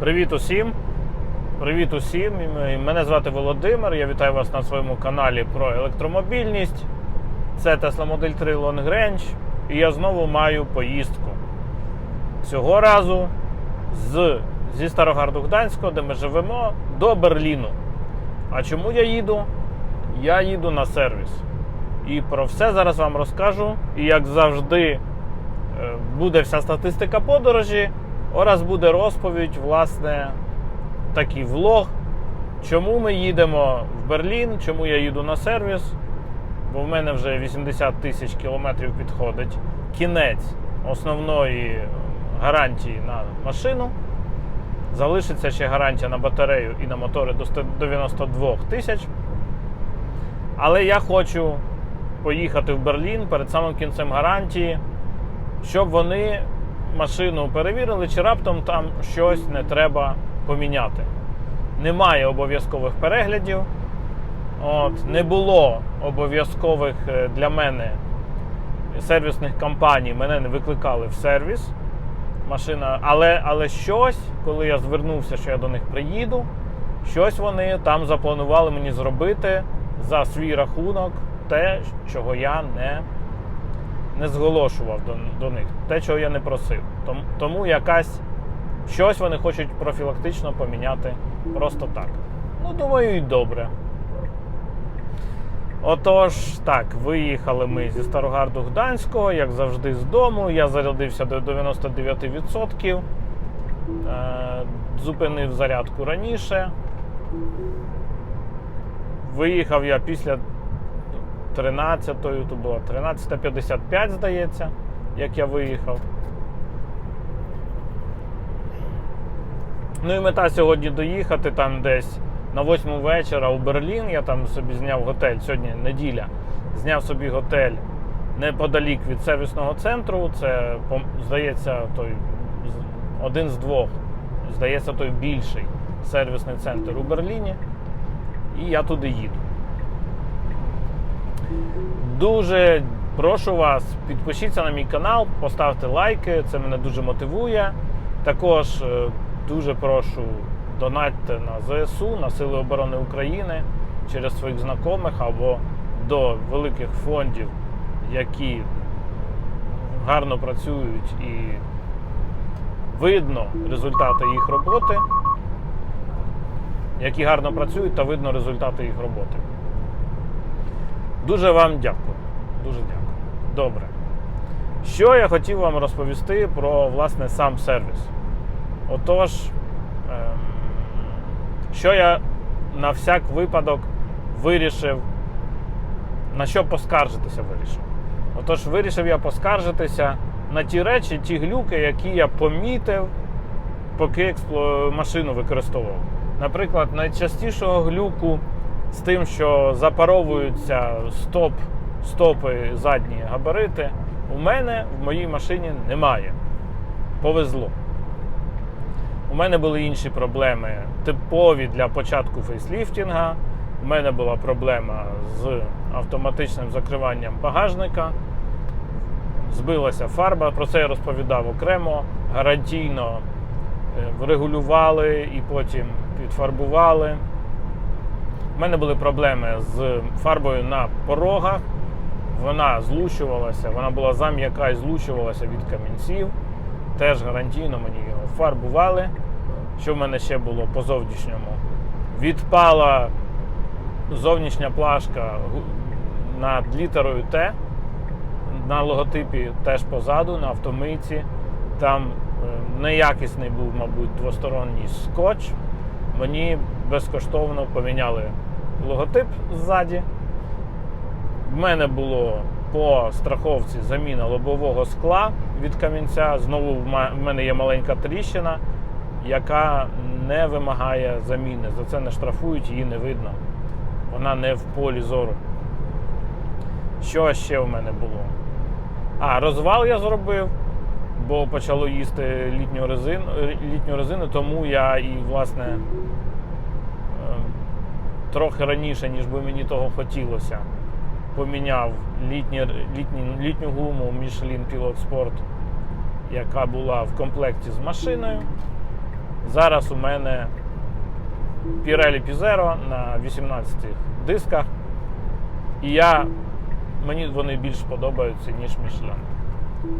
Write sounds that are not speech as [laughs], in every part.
Привіт усім! Привіт усім! Мене звати Володимир. Я вітаю вас на своєму каналі про електромобільність. Це Tesla Model 3 Long Range. І я знову маю поїздку. Цього разу з, зі Старогарду Гданського, де ми живемо, до Берліну. А чому я їду? Я їду на сервіс. І про все зараз вам розкажу. І як завжди, е, буде вся статистика подорожі. Ораз буде розповідь, власне, такий влог, чому ми їдемо в Берлін, чому я їду на сервіс. Бо в мене вже 80 тисяч кілометрів підходить. Кінець основної гарантії на машину. Залишиться ще гарантія на батарею і на мотори до 92 тисяч. Але я хочу поїхати в Берлін перед самим кінцем гарантії, щоб вони машину перевірили, чи раптом там щось не треба поміняти. Немає обов'язкових переглядів. От, Не було обов'язкових е, для мене сервісних компаній, мене не викликали в сервіс. Машина, але, але щось, коли я звернувся, що я до них приїду, щось вони там запланували мені зробити за свій рахунок, те, чого я не не зголошував до, до них, те, чого я не просив. Тому, тому якась щось вони хочуть профілактично поміняти просто так. Ну, думаю, і добре. Отож, так, виїхали ми зі Старогарду Гданського, як завжди, з дому. Я зарядився до 99%. Е, зупинив зарядку раніше. Виїхав я після 13-ї, то було 13.55, здається, як я виїхав. Ну і мета сьогодні доїхати там десь на 8 вечора у Берлін. Я там собі зняв готель. Сьогодні неділя. Зняв собі готель неподалік від сервісного центру. Це, здається, той один з двох. Здається, той більший сервісний центр у Берліні. І я туди їду. Дуже прошу вас, підпишіться на мій канал, поставте лайки, це мене дуже мотивує. Також е, дуже прошу донатьте на ЗСУ, на Сили оборони України через своїх знайомих або до великих фондів, які гарно працюють і видно результати їх роботи, які гарно працюють та видно результати їх роботи. Дуже вам дякую. Дуже дякую. Добре. Що я хотів вам розповісти про власне сам сервіс? Отож, ем, що я на всяк випадок вирішив, на що поскаржитися вирішив. Отож, вирішив я поскаржитися на ті речі, ті глюки, які я помітив, поки машину використовував. Наприклад, найчастішого глюку з тим, що запаровуються стоп, стопи задні габарити, у мене в моїй машині немає. Повезло. У мене були інші проблеми, типові для початку фейсліфтінга. У мене була проблема з автоматичним закриванням багажника. Збилася фарба, про це я розповідав окремо. Гарантійно врегулювали і потім підфарбували. У мене були проблеми з фарбою на порогах. Вона злущувалася, вона була зам'яка і злущувалася від камінців. Теж гарантійно мені його фарбували. Що в мене ще було по зовнішньому? Відпала зовнішня плашка над літерою Т. На логотипі теж позаду, на автомийці. Там неякісний був, мабуть, двосторонній скотч. Мені безкоштовно поміняли логотип ззаді. В мене було по страховці заміна лобового скла від камінця. Знову в мене є маленька тріщина, яка не вимагає заміни. За це не штрафують, її не видно. Вона не в полі зору. Що ще в мене було? А, розвал я зробив, бо почало їсти літню резину, літню резину тому я і, власне, трохи раніше, ніж би мені того хотілося, поміняв літні, літні, літню гуму Michelin Pilot Sport, яка була в комплекті з машиною. Зараз у мене Pirelli Pizero на 18 дисках. І я, мені вони більш подобаються, ніж Michelin.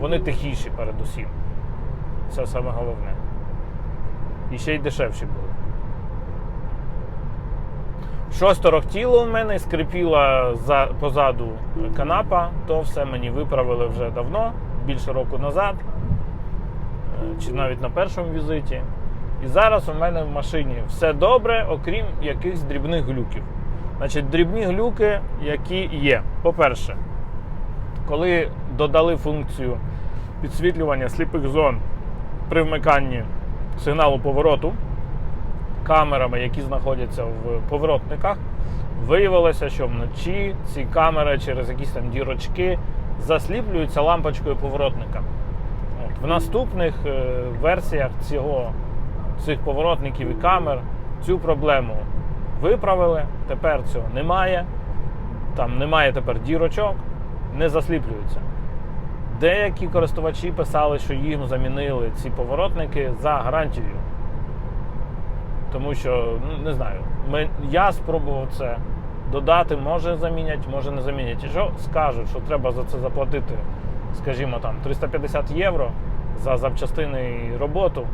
Вони тихіші передусім. Це саме головне. І ще й дешевші були. Щось торохтіло у мене, скрипіла за, позаду канапа, то все мені виправили вже давно, більше року назад, е, чи навіть на першому візиті. І зараз у мене в машині все добре, окрім якихось дрібних глюків. Значить, дрібні глюки, які є. По-перше, коли додали функцію підсвітлювання сліпих зон при вмиканні сигналу повороту камерами, які знаходяться в поворотниках, виявилося, що вночі ці камери через якісь там дірочки засліплюються лампочкою поворотника. От. В наступних е, версіях цього, цих поворотників і камер цю проблему виправили. Тепер цього немає. Там немає тепер дірочок, не засліплюються. Деякі користувачі писали, що їм замінили ці поворотники за гарантією. Тому що, ну, не знаю, ми, я спробував це додати, може замінять, може не замінять. І що скажуть, що треба за це заплатити, скажімо, там 350 євро за запчастини і роботу,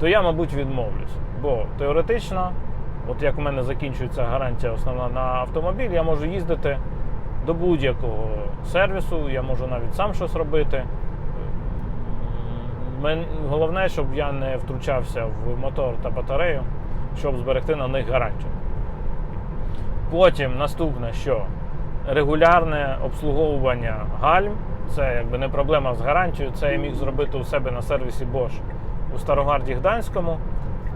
то я, мабуть, відмовлюсь. Бо теоретично, от як у мене закінчується гарантія основна на автомобіль, я можу їздити до будь-якого сервісу, я можу навіть сам щось робити. Головне, щоб я не втручався в мотор та батарею, щоб зберегти на них гарантію. Потім наступне, що регулярне обслуговування гальм це якби не проблема з гарантією. Це я міг зробити у себе на сервісі Bosch у Старогарді Гданському,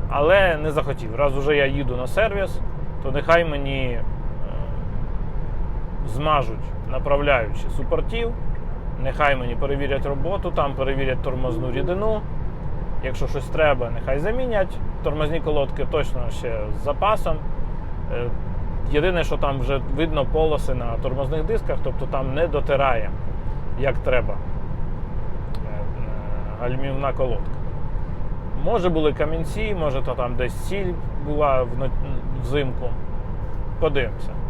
але не захотів. Раз уже я їду на сервіс, то нехай мені змажуть направляючи супортів, нехай мені перевірять роботу, там перевірять тормозну рідину. Якщо щось треба, нехай замінять. Тормозні колодки точно ще з запасом. Е, Єдине, що там вже видно полоси на тормозних дисках, тобто там не дотирає, як треба е, е, гальмівна колодка. Може були камінці, може то там десь сіль була взимку. Подивимося.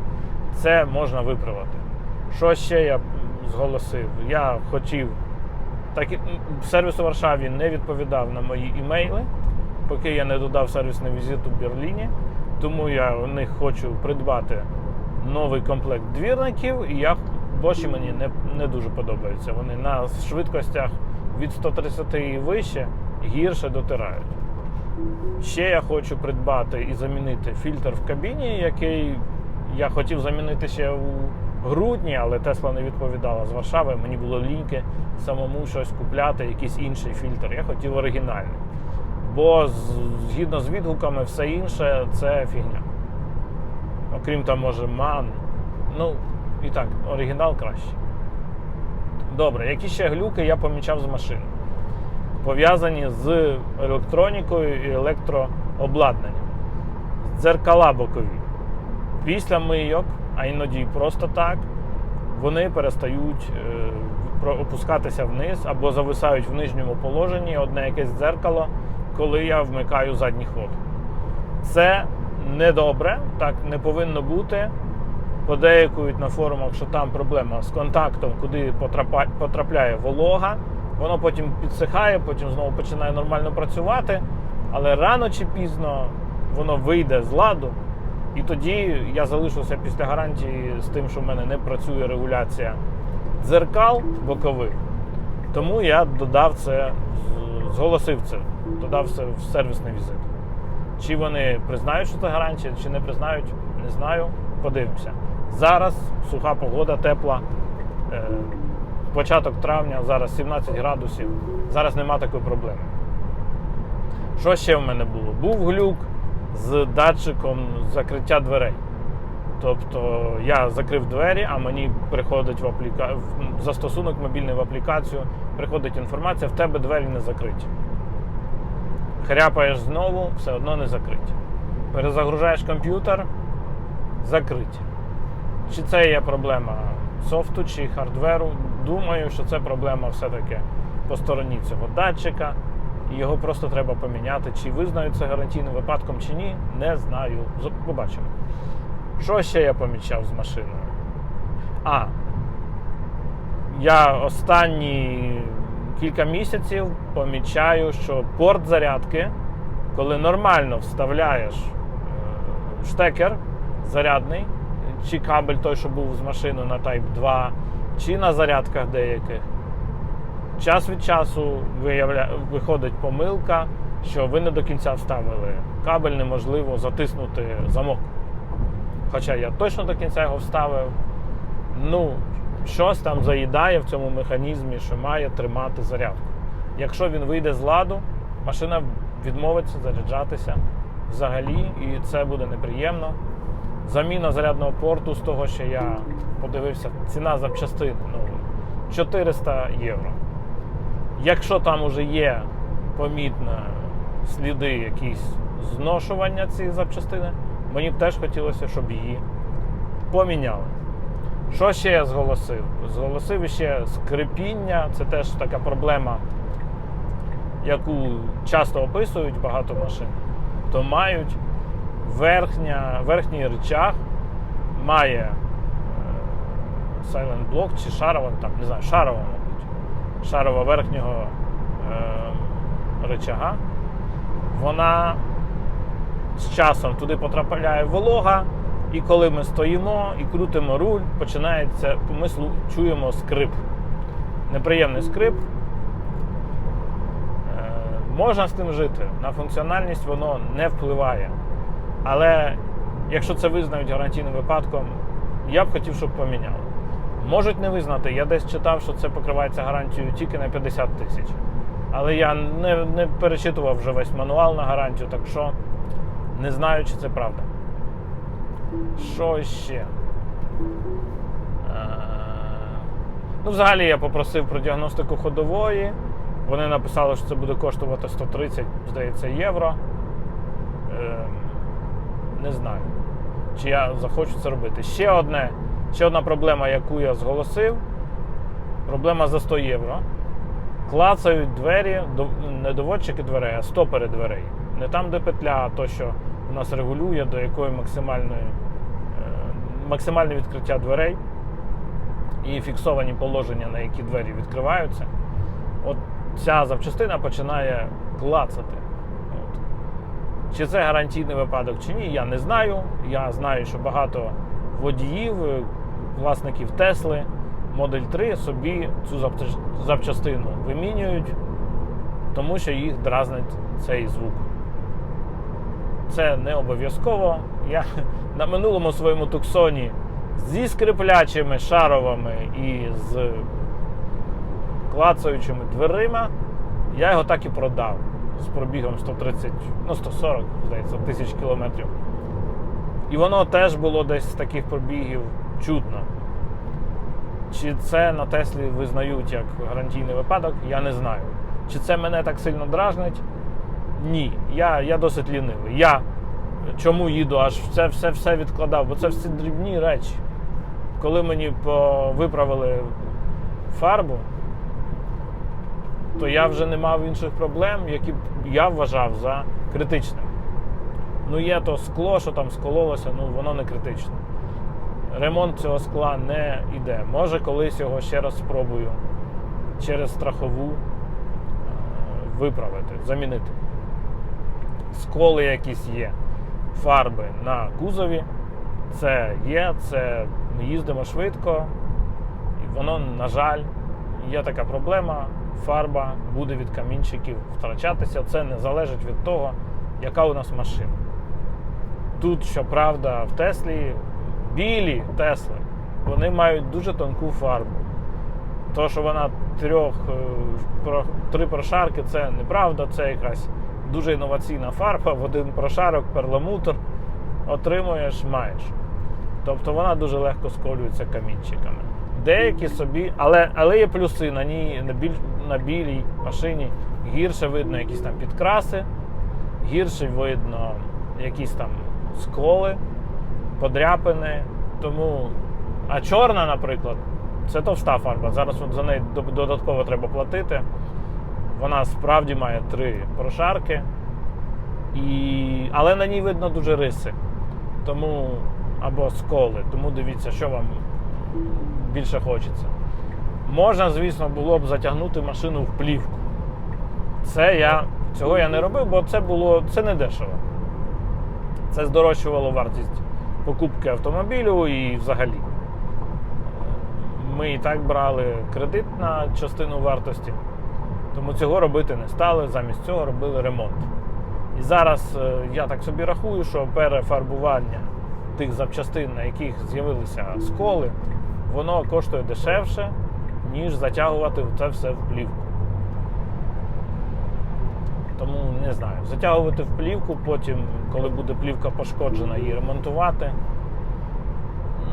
Це можна виправити. Що ще я зголосив? Я хотів. Так, сервіс у Варшаві не відповідав на мої імейли, поки я не додав сервісний візит у Берліні. Тому я у них хочу придбати новий комплект двірників, і я боші мені не, не дуже подобаються. Вони на швидкостях від 130 і вище гірше дотирають. Ще я хочу придбати і замінити фільтр в кабіні, який я хотів замінити ще у грудні, але Тесла не відповідала з Варшави. Мені було ліньки самому щось купляти, якийсь інший фільтр. Я хотів оригінальний. Бо згідно з відгуками, все інше це фігня. Окрім там, може, ман. Ну, і так, оригінал краще. Добре, які ще глюки я помічав з машини? Пов'язані з електронікою і електрообладнанням. Дзеркала бокові. Після мийок, а іноді просто так, вони перестають е, опускатися вниз або зависають в нижньому положенні одне якесь дзеркало, коли я вмикаю задній ход. Це недобре, так не повинно бути. Подеякують на форумах, що там проблема з контактом, куди потрапляє волога. Воно потім підсихає, потім знову починає нормально працювати. Але рано чи пізно воно вийде з ладу. І тоді я залишився після гарантії з тим, що в мене не працює регуляція дзеркал бокових. Тому я додав це, зголосив це, додав це в сервісний візит. Чи вони признають, що це гарантія, чи не признають, не знаю. Подивимося. Зараз суха погода, тепла. Е, початок травня, зараз 17 градусів. Зараз нема такої проблеми. Що ще в мене було? Був глюк з датчиком закриття дверей. Тобто я закрив двері, а мені приходить в апліка... застосунок мобільний в аплікацію, приходить інформація, в тебе двері не закриті. Хряпаєш знову, все одно не закриті. Перезагружаєш комп'ютер, закриті. Чи це є проблема софту чи хардверу? Думаю, що це проблема все-таки по стороні цього датчика. І його просто треба поміняти. Чи визнають це гарантійним випадком, чи ні, не знаю. Побачимо. Що ще я помічав з машиною? А, я останні кілька місяців помічаю, що порт зарядки, коли нормально вставляєш е, штекер зарядний, чи кабель той, що був з машини на Type 2, чи на зарядках деяких, час від часу виявля... виходить помилка, що ви не до кінця вставили кабель, неможливо затиснути замок. Хоча я точно до кінця його вставив. Ну, щось там заїдає в цьому механізмі, що має тримати зарядку. Якщо він вийде з ладу, машина відмовиться заряджатися взагалі, і це буде неприємно. Заміна зарядного порту з того, що я подивився, ціна запчастин ну, 400 євро. Якщо там уже є помітно сліди якісь зношування цієї запчастини, мені б теж хотілося, щоб її поміняли. Що ще я зголосив? Зголосив ще скрипіння, це теж така проблема, яку часто описують багато машин, то мають верхня, верхній рычаг має е, Silent Block чи шарова, там, не знаю, шарова, шарова верхнього е, рычага, вона з часом туди потрапляє волога, і коли ми стоїмо і крутимо руль, починається, ми чуємо скрип. Неприємний скрип. Е, Можна з тим жити. На функціональність воно не впливає. Але якщо це визнають гарантійним випадком, я б хотів, щоб поміняли. Можуть не визнати. Я десь читав, що це покривається гарантією тільки на 50 тисяч. Але я не, не перечитував вже весь мануал на гарантію, так що не знаю, чи це правда. Що ще? Е, Ну, взагалі я попросив про діагностику ходової. Вони написали, що це буде коштувати 130, здається, євро. Е, Не знаю, чи я захочу це робити. Ще одне, ще одна проблема, яку я зголосив. Проблема за 100 євро. Клацають двері, не доводчики дверей, а стопери дверей. Не там, де петля, а то, що у нас регулює, до якої максимальної, е, максимальне відкриття дверей і фіксовані положення, на які двері відкриваються. От ця запчастина починає клацати. От. Чи це гарантійний випадок, чи ні, я не знаю. Я знаю, що багато водіїв, е, власників Тесли, Модель 3 собі цю запчастину вимінюють, тому що їх дразнить цей звук. Це не обов'язково. Я [laughs] на минулому своєму туксоні зі скриплячими шаровими і з клацаючими дверима, я його так і продав з пробігом 130, ну 140, здається, тисяч кілометрів. І воно теж було десь з таких пробігів чутно. Чи це на Теслі визнають як гарантійний випадок, я не знаю. Чи це мене так сильно дражнить? Ні. Я, я досить лінивий. Я чому їду, аж все, все, все відкладав, бо це всі дрібні речі. Коли мені виправили фарбу, то я вже не мав інших проблем, які б я вважав за критичним. Ну, є то скло, що там скололося, ну воно не критичне. Ремонт цього скла не йде. Може, колись його ще раз спробую через страхову е, виправити, замінити. Сколи якісь є, фарби на кузові. Це є, це ми їздимо швидко, і воно, на жаль, є така проблема. Фарба буде від камінчиків втрачатися. Це не залежить від того, яка у нас машина. Тут, щоправда, в Теслі білі Тесли, вони мають дуже тонку фарбу. То, що вона трьох, е, три прошарки, це неправда, це якась дуже інноваційна фарба, в один прошарок перламутр отримуєш, маєш. Тобто вона дуже легко сколюється камінчиками. Деякі собі, але, але є плюси на ній на, біль, на білій машині гірше видно якісь там підкраси, гірше видно якісь там сколи, подряпини. Тому, а чорна, наприклад, це товста фарба. Зараз от за неї додатково треба платити. Вона справді має три прошарки, і... але на ній видно дуже риси. Тому або сколи. Тому дивіться, що вам більше хочеться. Можна, звісно, було б затягнути машину в плівку. Це я, цього я не робив, бо це було це не дешево. Це здорожчувало вартість покупки автомобілю і взагалі. Ми і так брали кредит на частину вартості, тому цього робити не стали, замість цього робили ремонт. І зараз е, я так собі рахую, що перефарбування тих запчастин, на яких з'явилися сколи, воно коштує дешевше, ніж затягувати це все в плівку. Тому не знаю. Затягувати в плівку, потім, коли буде плівка пошкоджена, її ремонтувати.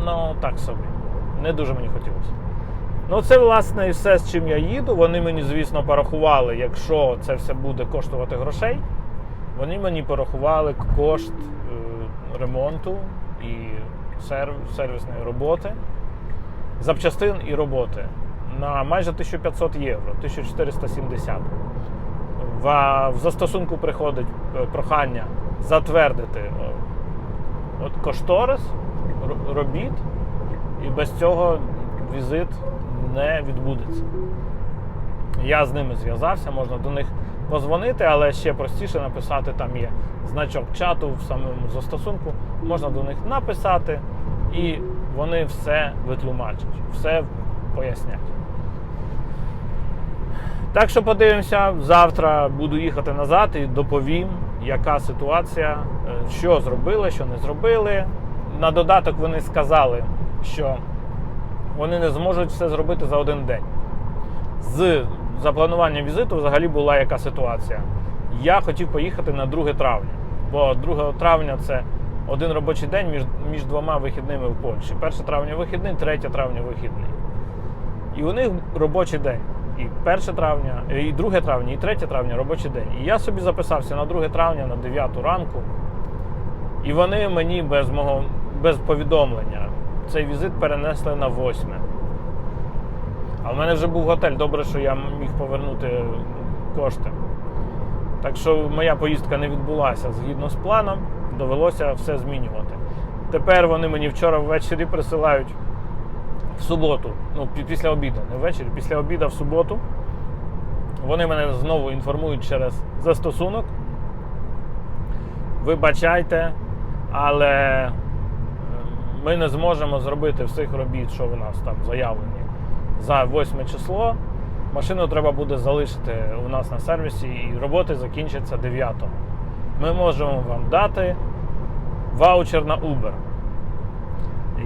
Ну, так собі. Не дуже мені хотілося. Ну, це, власне, і все, з чим я їду. Вони мені, звісно, порахували, якщо це все буде коштувати грошей. Вони мені порахували кошт е, ремонту і серв, сервісної роботи, запчастин і роботи на майже 1500 євро, 1470. В, застосунку приходить е, прохання затвердити от кошторис робіт, і без цього візит не відбудеться. Я з ними зв'язався, можна до них позвонити, але ще простіше написати, там є значок чату в самому застосунку, можна до них написати, і вони все витлумачать, все пояснять. Так що подивимося, завтра буду їхати назад і доповім, яка ситуація, е, що зробили, що не зробили. На додаток вони сказали, що вони не зможуть все зробити за один день. З заплануванням візиту взагалі була яка ситуація. Я хотів поїхати на 2 травня, бо 2 травня це один робочий день між, між двома вихідними в Польщі. 1 травня вихідний, 3 травня вихідний. І у них робочий день. І 1 травня, і 2 травня, і 3 травня робочий день. І я собі записався на 2 травня на 9 ранку. І вони мені без мого без повідомлення цей візит перенесли на 8. А в мене вже був готель. Добре, що я міг повернути кошти. Так що моя поїздка не відбулася згідно з планом, довелося все змінювати. Тепер вони мені вчора ввечері присилають в суботу, ну, після обіду, не ввечері, після обіду в суботу. Вони мене знову інформують через застосунок. Вибачайте, але е, ми не зможемо зробити всіх робіт, що у нас там заявлені за 8 число. Машину треба буде залишити у нас на сервісі і роботи закінчаться 9. Ми можемо вам дати ваучер на Uber.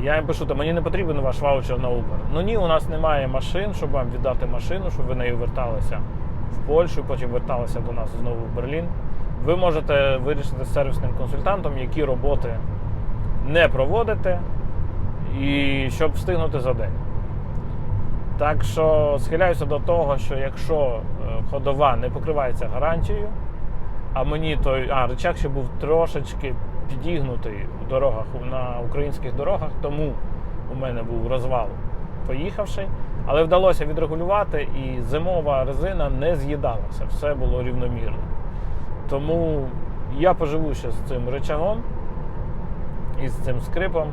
Я їм пишу, та мені не потрібен ваш ваучер на Uber. Ну ні, у нас немає машин, щоб вам віддати машину, щоб ви нею верталися в Польщу, потім верталися до нас знову в Берлін. Ви можете вирішити з сервісним консультантом, які роботи не проводите, і щоб встигнути за день. Так що схиляюся до того, що якщо е, ходова не покривається гарантією, а мені той, а рычаг ще був трошечки підігнутий дорогах на українських дорогах, тому у мене був розвал поїхавши, але вдалося відрегулювати, і зимова резина не з'їдалася, все було рівномірно. Тому я поживу ще з цим рычагом і з цим скрипом.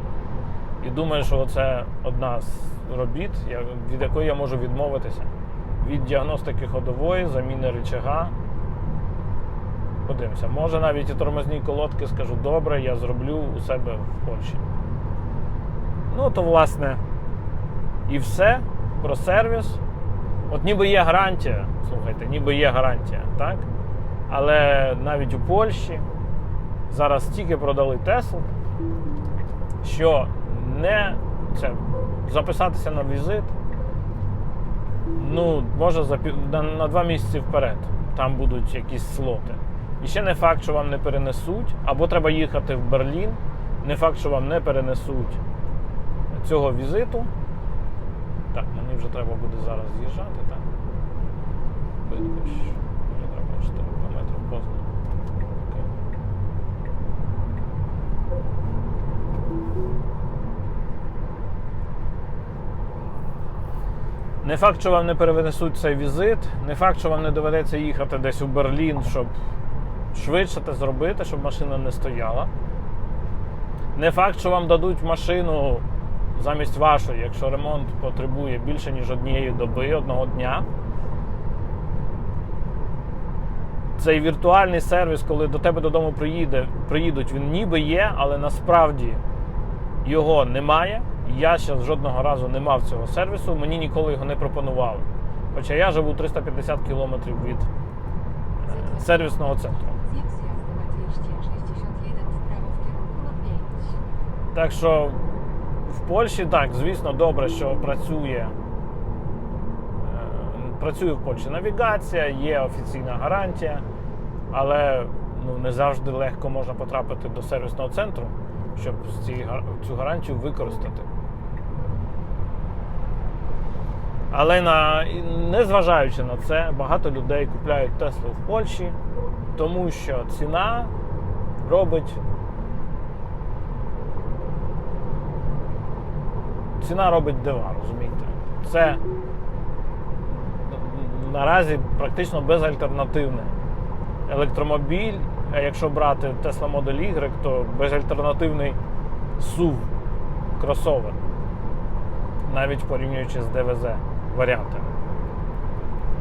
І думаю, що це одна з робіт, від якої я можу відмовитися. Від діагностики ходової, заміни рычага. Подивимося, може навіть і тормозні колодки скажу, добре, я зроблю у себе в Польщі. Ну, то, власне, і все про сервіс. От ніби є гарантія, слухайте, ніби є гарантія, так? Але навіть у Польщі зараз стільки продали Тесл, що не це, записатися на візит ну, може за, на, на два місяці вперед. Там будуть якісь слоти. І ще не факт, що вам не перенесуть, або треба їхати в Берлін. Не факт, що вам не перенесуть цього візиту. Так, мені вже треба буде зараз з'їжджати, так? Бидкош. Мені треба 4 км. Окей. Не факт, що вам не перенесуть цей візит, не факт, що вам не доведеться їхати десь у Берлін, щоб швидше це зробити, щоб машина не стояла. Не факт, що вам дадуть машину замість вашої, якщо ремонт потребує більше, ніж однієї доби, одного дня. Цей віртуальний сервіс, коли до тебе додому приїде, приїдуть, він ніби є, але насправді його немає. Я ще жодного разу не мав цього сервісу, мені ніколи його не пропонували. Хоча я живу 350 кілометрів від е, сервісного центру. Так що в Польщі так, звісно, добре, що працює. е, Працює в Польщі навігація, є офіційна гарантія, але ну, не завжди легко можна потрапити до сервісного центру, щоб ці, цю гарантію використати. Але на, незважаючи на це, багато людей купляють Теслу в Польщі, тому що ціна робить ціна робить дива, розумієте? Це наразі практично безальтернативний електромобіль. А якщо брати Tesla Model Y, то безальтернативний SUV кросовер, навіть порівнюючи з ДВЗ варіантами.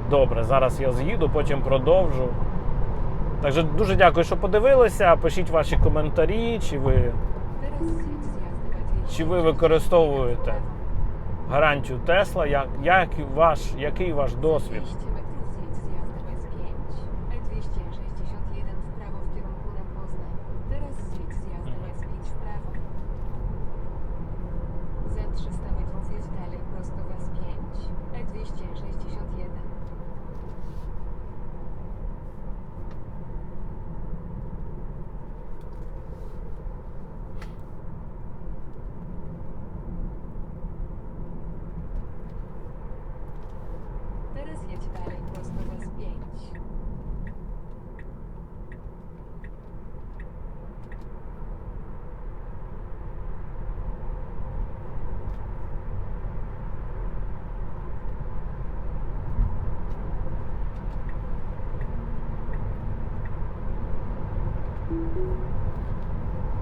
Добре, зараз я з'їду, потім продовжу. Так дуже дякую, що подивилися. Пишіть ваші коментарі, чи ви Teraz zjedź zjazd 261 Чи ви використовуєте гарантію Тесла? Як, як ваш, який ваш досвід?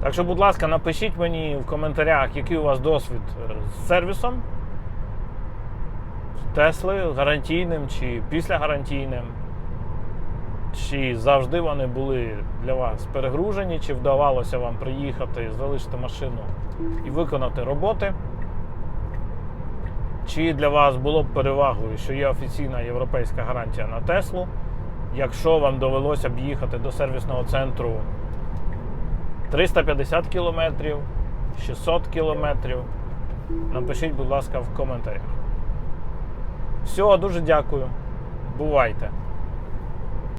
Так що, будь ласка, напишіть мені в коментарях, який у вас досвід е, з сервісом Тесли гарантійним чи післягарантійним. Чи завжди вони були для вас перегружені, чи вдавалося вам приїхати, залишити машину і виконати роботи? Чи для вас було б перевагою, що є офіційна європейська гарантія на Теслу, якщо вам довелося б їхати до сервісного центру 350 кілометрів, 600 кілометрів? Напишіть, будь ласка, в коментарях. Всього дуже дякую. Бувайте!